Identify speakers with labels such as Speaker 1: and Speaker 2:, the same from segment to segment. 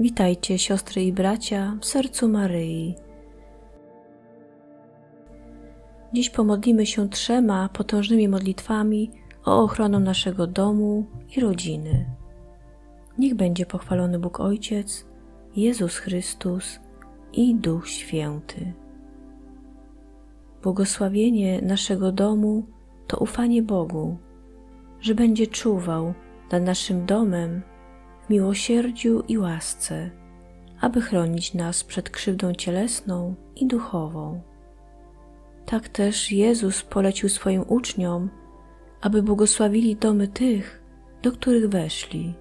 Speaker 1: Witajcie, siostry i bracia, w sercu Maryi. Dziś pomodlimy się trzema potężnymi modlitwami o ochronę naszego domu i rodziny. Niech będzie pochwalony Bóg Ojciec, Jezus Chrystus i Duch Święty. Błogosławienie naszego domu to ufanie Bogu, że będzie czuwał nad naszym domem miłosierdziu i łasce, aby chronić nas przed krzywdą cielesną i duchową. Tak też Jezus polecił swoim uczniom, aby błogosławili domy tych, do których weszli.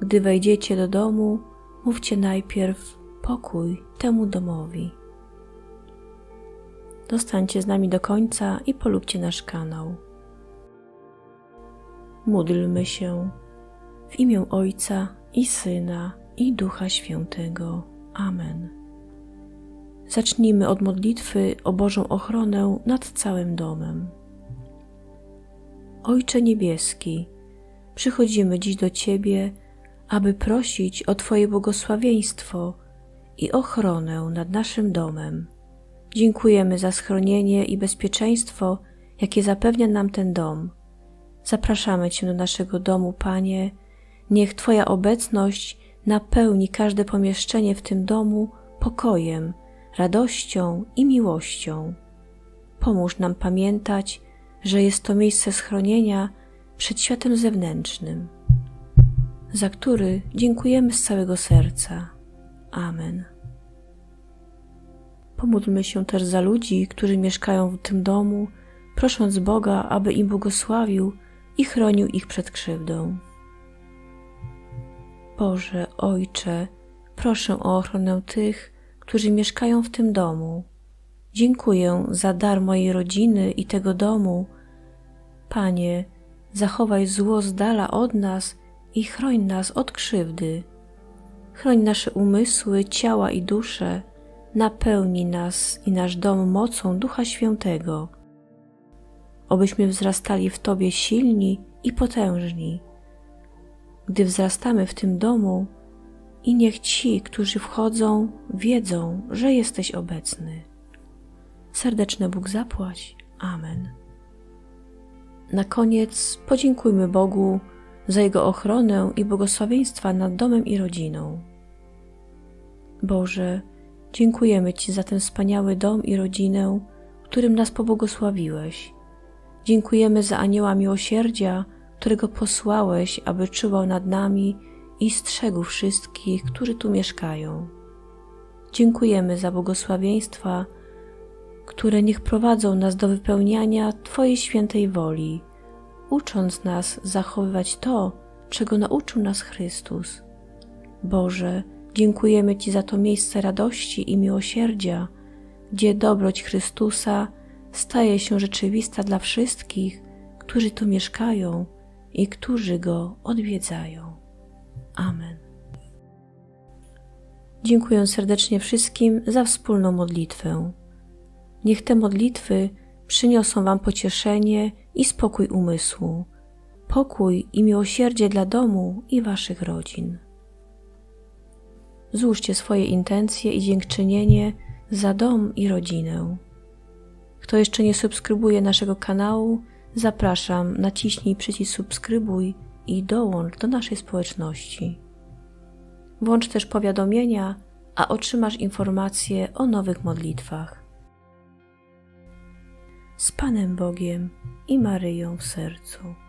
Speaker 1: Gdy wejdziecie do domu, mówcie najpierw pokój temu domowi. Zostańcie z nami do końca i polubcie nasz kanał. Módlmy się w imię Ojca i Syna i Ducha Świętego. Amen. Zacznijmy od modlitwy o Bożą ochronę nad całym domem. Ojcze Niebieski, przychodzimy dziś do Ciebie, aby prosić o Twoje błogosławieństwo i ochronę nad naszym domem. Dziękujemy za schronienie i bezpieczeństwo, jakie zapewnia nam ten dom. Zapraszamy Cię do naszego domu, Panie. Niech Twoja obecność napełni każde pomieszczenie w tym domu pokojem, radością i miłością. Pomóż nam pamiętać, że jest to miejsce schronienia przed światem zewnętrznym, za który dziękujemy z całego serca. Amen. Pomódlmy się też za ludzi, którzy mieszkają w tym domu, prosząc Boga, aby im błogosławił i chronił ich przed krzywdą. Boże, Ojcze, proszę o ochronę tych, którzy mieszkają w tym domu. Dziękuję za dar mojej rodziny i tego domu. Panie, zachowaj zło z dala od nas i chroń nas od krzywdy. Chroń nasze umysły, ciała i dusze, napełni nas i nasz dom mocą Ducha Świętego, obyśmy wzrastali w Tobie silni i potężni. Gdy wzrastamy w tym domu, i niech ci, którzy wchodzą, wiedzą, że jesteś obecny. Serdeczny Bóg zapłać. Amen. Na koniec podziękujmy Bogu za Jego ochronę i błogosławieństwa nad domem i rodziną. Boże, dziękujemy Ci za ten wspaniały dom i rodzinę, którym nas pobłogosławiłeś. Dziękujemy za anioła miłosierdzia, którego posłałeś, aby czuwał nad nami i strzegł wszystkich, którzy tu mieszkają. Dziękujemy za błogosławieństwa, które niech prowadzą nas do wypełniania Twojej świętej woli, ucząc nas zachowywać to, czego nauczył nas Chrystus. Boże, dziękujemy Ci za to miejsce radości i miłosierdzia, gdzie dobroć Chrystusa staje się rzeczywista dla wszystkich, którzy tu mieszkają i którzy Go odwiedzają. Amen. Dziękuję serdecznie wszystkim za wspólną modlitwę. Niech te modlitwy przyniosą Wam pocieszenie i spokój umysłu, pokój i miłosierdzie dla domu i Waszych rodzin. Złóżcie swoje intencje i dziękczynienie za dom i rodzinę. Kto jeszcze nie subskrybuje naszego kanału, zapraszam, naciśnij przycisk subskrybuj i dołącz do naszej społeczności. Włącz też powiadomienia, a otrzymasz informacje o nowych modlitwach. Z Panem Bogiem i Maryją w sercu.